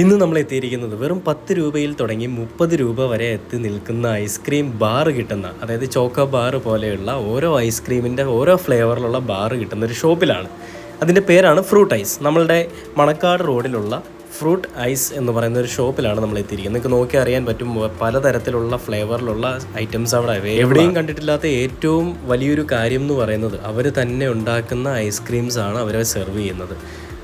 ഇന്ന് നമ്മൾ എത്തിയിരിക്കുന്നത് വെറും പത്ത് രൂപയിൽ തുടങ്ങി മുപ്പത് രൂപ വരെ എത്തി നിൽക്കുന്ന ഐസ്ക്രീം ബാർ കിട്ടുന്ന അതായത് ചോക്കോ ബാർ പോലെയുള്ള ഓരോ ഐസ്ക്രീമിന്റെ ഓരോ ഫ്ലേവറിലുള്ള ബാർ കിട്ടുന്ന ഒരു ഷോപ്പിലാണ്. അതിന്റെ പേരാണ് ഫ്രൂട്ട് ഐസ്. നമ്മളുടെ മണക്കാട് റോഡിലുള്ള ഫ്രൂട്ട് ഐസ് എന്ന് പറയുന്ന ഒരു ഷോപ്പിലാണ് നമ്മൾ എത്തിയിരിക്കുന്നത്. നിങ്ങൾക്ക് നോക്കി അറിയാൻ പറ്റും പലതരത്തിലുള്ള ഫ്ലേവറിലുള്ള ഐറ്റംസ് അവിടെ എവിടെയും കണ്ടിട്ടില്ലാത്ത ഏറ്റവും വലിയൊരു കാര്യം എന്ന് പറയുന്നത് അവർ തന്നെ ഉണ്ടാക്കുന്ന ഐസ്ക്രീംസ് ആണ് അവരെ സെർവ് ചെയ്യുന്നത്.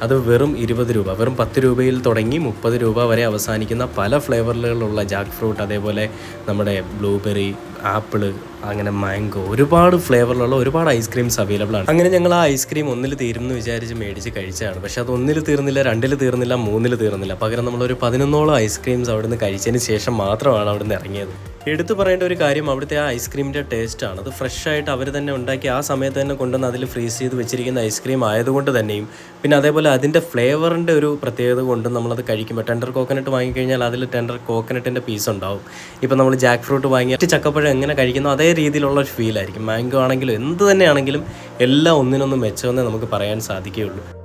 അത് വെറും ഇരുപത് രൂപ വെറും പത്ത് രൂപയിൽ തുടങ്ങി മുപ്പത് രൂപ വരെ അവസാനിക്കുന്ന പല ഫ്ലേവറുകളുള്ള ജാക്ക് ഫ്രൂട്ട് അതേപോലെ നമ്മുടെ ബ്ലൂബെറി ആപ്പിൾ അങ്ങനെ മാംഗോ ഒരുപാട് ഫ്ലേവറിലുള്ള ഒരുപാട് ഐസ്ക്രീംസ് അവൈലബിൾ ആണ്. അങ്ങനെ ഞങ്ങൾ ആ ഐസ്ക്രീം ഒന്നിൽ തീരും എന്ന് വിചാരിച്ച് മേടിച്ച് കഴിച്ചതാണ്. പക്ഷെ അത് ഒന്നിൽ തീർന്നില്ല രണ്ടിൽ തീർന്നില്ല മൂന്നിൽ തീർന്നില്ല. പകരം നമ്മളൊരു പതിനൊന്നോളം ഐസ്ക്രീംസ് അവിടുന്ന് കഴിച്ചതിന് ശേഷം മാത്രമാണ് അവിടുന്ന് ഇറങ്ങിയത്. എടുത്തു പറയേണ്ട ഒരു കാര്യം അവിടുത്തെ ആ ഐസ്ക്രീമിന്റെ ടേസ്റ്റ് ആണ്. അത് ഫ്രഷ് ആയിട്ട് അവർ തന്നെ ഉണ്ടാക്കി ആ സമയത്ത് തന്നെ കൊണ്ടുവന്ന് അതിൽ ഫ്രീസ് ചെയ്ത് വെച്ചിരിക്കുന്ന ഐസ്ക്രീം ആയതുകൊണ്ട് തന്നെയും പിന്നെ അതേപോലെ അതിന്റെ ഫ്ലേവറിന്റെ ഒരു പ്രത്യേകത കൊണ്ട് നമ്മളത് കഴിക്കുമ്പോൾ ടെൻഡർ കോക്കനട്ട് വാങ്ങിക്കഴിഞ്ഞാൽ അതിൽ ടെൻഡർ കോക്കനട്ടിന്റെ പീസ് ഉണ്ടാവും. ഇപ്പം നമ്മൾ ജാക്ക് ഫ്രൂട്ട് വാങ്ങി ഒറ്റ ചക്കപ്പഴം എങ്ങനെ കഴിക്കുന്നു അതേ രീതിയിലുള്ള ഒരു ഫീലായിരിക്കും മാംഗോ ആണെങ്കിലും എന്ത് തന്നെയാണെങ്കിലും എല്ലാം ഒന്നിനൊന്നും മെച്ചമെന്നേ നമുക്ക് പറയാൻ സാധിക്കുകയുള്ളൂ.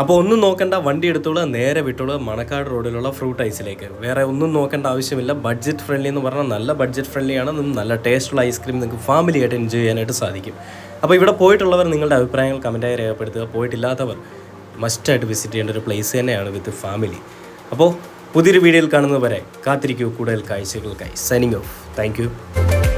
അപ്പോൾ ഒന്നും നോക്കേണ്ട വണ്ടി എടുത്തോളൂ നേരെ വിട്ടോളൂ മണക്കാട് റോഡിലുള്ള ഫ്രൂട്ട് ഐസിലേക്ക് വേറെ ഒന്നും നോക്കേണ്ട ആവശ്യമില്ല. ബഡ്ജറ്റ് ഫ്രണ്ട്ലി എന്ന് പറഞ്ഞാൽ നല്ല ബഡ്ജറ്റ് ഫ്രണ്ട്ലി ആണ്. നല്ല ടേസ്റ്റുള്ള ഐസ്ക്രീം നിങ്ങൾക്ക് ഫാമിലി ആയിട്ട് എൻജോയ് ചെയ്യാനായിട്ട് സാധിക്കും. അപ്പോൾ ഇവിടെ പോയിട്ടുള്ളവർ നിങ്ങളുടെ അഭിപ്രായങ്ങൾ കമന്റായി രേഖപ്പെടുത്തുക. പോയിട്ടില്ലാത്തവർ മസ്റ്റായിട്ട് വിസിറ്റ് ചെയ്യേണ്ട ഒരു പ്ലേസ് തന്നെയാണ് വിത്ത് ഫാമിലി അപ്പോൾ പുതിയൊരു വീഡിയോയിൽ കാണുന്നവരെ കാത്തിരിക്കൂ. കൂടുതൽ കാഴ്ചകൾക്കായി സൈനിങ് ഓഫ് താങ്ക്